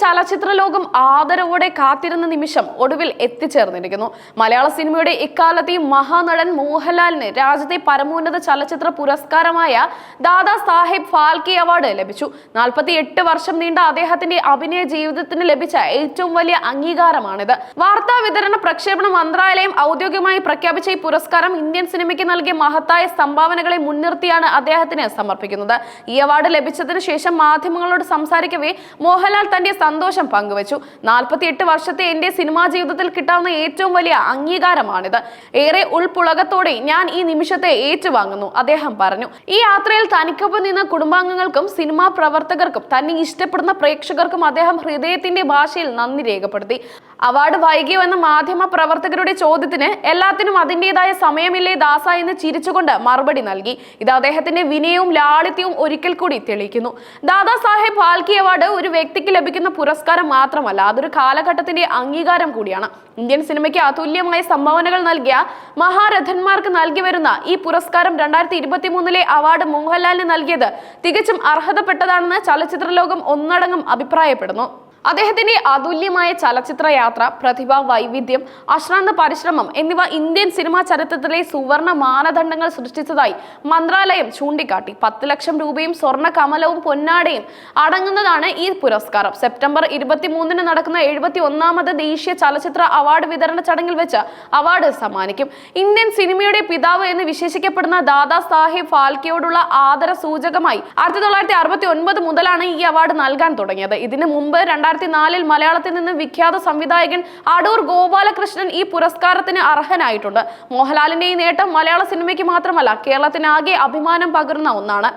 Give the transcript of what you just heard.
ചലച്ചിത്ര ലോകം ആദരവോടെ കാത്തിരുന്ന നിമിഷം ഒടുവിൽ എത്തിച്ചേർന്നിരിക്കുന്നു. മലയാള സിനിമയുടെ ഇക്കാലത്തെ മഹാനടൻ മോഹൻലാലിന് രാജ്യത്തെ പരമോന്നത ചലച്ചിത്ര പുരസ്കാരമായ ദാദാ സാഹിബ് ഫാൽക്കെ അവാർഡ് ലഭിച്ചു. നാൽപ്പത്തി എട്ട് വർഷം നീണ്ട അദ്ദേഹത്തിന്റെ അഭിനയ ജീവിതത്തിന് ലഭിച്ച ഏറ്റവും വലിയ അംഗീകാരമാണിത്. വാർത്താ വിതരണ പ്രക്ഷേപണ മന്ത്രാലയം ഔദ്യോഗികമായി പ്രഖ്യാപിച്ച ഈ പുരസ്കാരം ഇന്ത്യൻ സിനിമയ്ക്ക് നൽകിയ മഹത്തായ സംഭാവനകളെ മുൻനിർത്തിയാണ് അദ്ദേഹത്തിന് സമർപ്പിക്കുന്നത്. ഈ അവാർഡ് ലഭിച്ചതിന് ശേഷം മാധ്യമങ്ങളോട് സംസാരിക്കവേ മോഹൻലാൽ തന്റെ സന്തോഷം പങ്കുവച്ചു. നാൽപ്പത്തിയെട്ട് വർഷത്തെ എന്റെ സിനിമാ ജീവിതത്തിൽ കിട്ടാവുന്ന ഏറ്റവും വലിയ അംഗീകാരമാണിത്. ഏറെ ഉൾപുളകത്തോടെ ഞാൻ ഈ നിമിഷത്തെ ഏറ്റുവാങ്ങുന്നു അദ്ദേഹം പറഞ്ഞു. ഈ യാത്രയിൽ തനിക്കൊപ്പം നിന്ന കുടുംബാംഗങ്ങൾക്കും സിനിമാ പ്രവർത്തകർക്കും തന്നെ ഇഷ്ടപ്പെടുന്ന പ്രേക്ഷകർക്കും അദ്ദേഹം ഹൃദയത്തിന്റെ ഭാഷയിൽ നന്ദി രേഖപ്പെടുത്തി. അവാർഡ് വൈകിയോ എന്ന മാധ്യമ പ്രവർത്തകരുടെ ചോദ്യത്തിന് എല്ലാത്തിനും അതിന്റെതായ സമയമില്ലേ ദാസ എന്ന് ചിരിച്ചുകൊണ്ട് മറുപടി നൽകി. ഇത് അദ്ദേഹത്തിന്റെ വിനയവും ലാളിത്യവും ഒരിക്കൽ കൂടി തെളിയിക്കുന്നു. ദാദാ സാഹേബ് അവാർഡ് ഒരു വ്യക്തിക്ക് ലഭിക്കുന്ന പുരസ്കാരം മാത്രമല്ല അതൊരു കാലഘട്ടത്തിന്റെ അംഗീകാരം കൂടിയാണ്. ഇന്ത്യൻ സിനിമയ്ക്ക് അതുല്യമായ സംഭാവനകൾ നൽകിയ മഹാരഥന്മാർക്ക് നൽകി വരുന്ന ഈ പുരസ്കാരം രണ്ടായിരത്തി ഇരുപത്തി മൂന്നിലെ അവാർഡ് മോഹൻലാലിന് നൽകിയത് തികച്ചും അർഹതപ്പെട്ടതാണെന്ന് ചലച്ചിത്ര ലോകം ഒന്നടങ്കം അഭിപ്രായപ്പെടുന്നു. അദ്ദേഹത്തിന്റെ അതുല്യമായ ചലച്ചിത്ര യാത്ര പ്രതിഭ വൈവിധ്യം അശ്രാന്ത പരിശ്രമം എന്നിവ ഇന്ത്യൻ സിനിമാ ചരിത്രത്തിലെ സുവർണ മാനദണ്ഡങ്ങൾ സൃഷ്ടിച്ചതായി മന്ത്രാലയം ചൂണ്ടിക്കാട്ടി. പത്ത് ലക്ഷം രൂപയും സ്വർണ കമലവും പൊന്നാടയും അടങ്ങുന്നതാണ് ഈ പുരസ്കാരം. സെപ്റ്റംബർ ഇരുപത്തിമൂന്നിന് നടക്കുന്ന എഴുപത്തി ഒന്നാമത് ദേശീയ ചലച്ചിത്ര അവാർഡ് വിതരണ ചടങ്ങിൽ വെച്ച് അവാർഡ് സമ്മാനിക്കും. ഇന്ത്യൻ സിനിമയുടെ പിതാവ് എന്ന് വിശേഷിക്കപ്പെടുന്ന ദാദാ സാഹിബ് ഫാൽക്കെയോടുള്ള ആദര സൂചകമായി ആയിരത്തി തൊള്ളായിരത്തി അറുപത്തി ഒൻപത് മുതലാണ് ഈ അവാർഡ് നൽകാൻ തുടങ്ങിയത്. ഇതിന് മുമ്പ് രണ്ടായിരത്തി നാലിൽ മലയാളത്തിൽ നിന്ന് വിഖ്യാത സംവിധായകൻ അടൂർ ഗോപാലകൃഷ്ണൻ ഈ പുരസ്കാരത്തിന് അർഹനായിട്ടുണ്ട്. മോഹൻലാലിന്റെ ഈ നേട്ടം മലയാള സിനിമയ്ക്ക് മാത്രമല്ല കേരളത്തിനാകെ അഭിമാനം പകർന്ന ഒന്നാണ്.